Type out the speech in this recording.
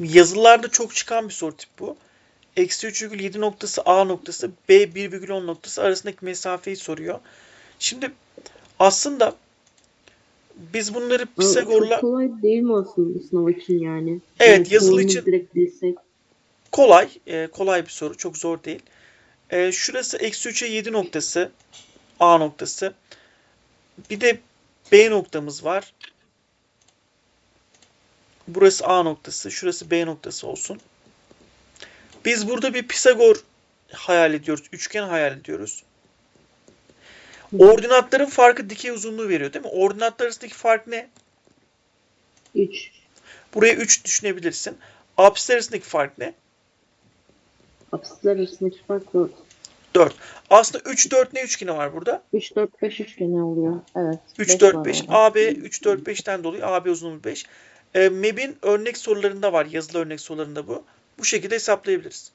Yazılılarda çok çıkan bir soru tipi bu. Eksi 3,7 noktası A noktası B 1,10 noktası arasındaki mesafeyi soruyor. Şimdi aslında biz bunları Pisagor'la Çok kolay değil mi aslında sınav için yani? Evet, Yani yazılı için- direkt bilsek. kolay, e, kolay bir soru. Çok zor değil. E, şurası eksi 3'e 7 noktası. A noktası. Bir de B noktamız var. Burası A noktası. Şurası B noktası olsun. Biz burada bir Pisagor hayal ediyoruz. Üçgen hayal ediyoruz. Ordinatların farkı dikey uzunluğu veriyor değil mi? Ordinatlar arasındaki fark ne? 3. Buraya 3 düşünebilirsin. Apsisler arasındaki fark ne? Apsisler arasındaki fark 4. 4. Aslında 3, 4 ne üçgeni var burada? 3, 4, 5 üçgeni oluyor. Evet. 3, beş 4, var 5. orada. AB 3, 4, 5'ten dolayı AB uzunluğu 5. E, MEB'in örnek sorularında var. Yazılı örnek sorularında bu. Bu şekilde hesaplayabiliriz.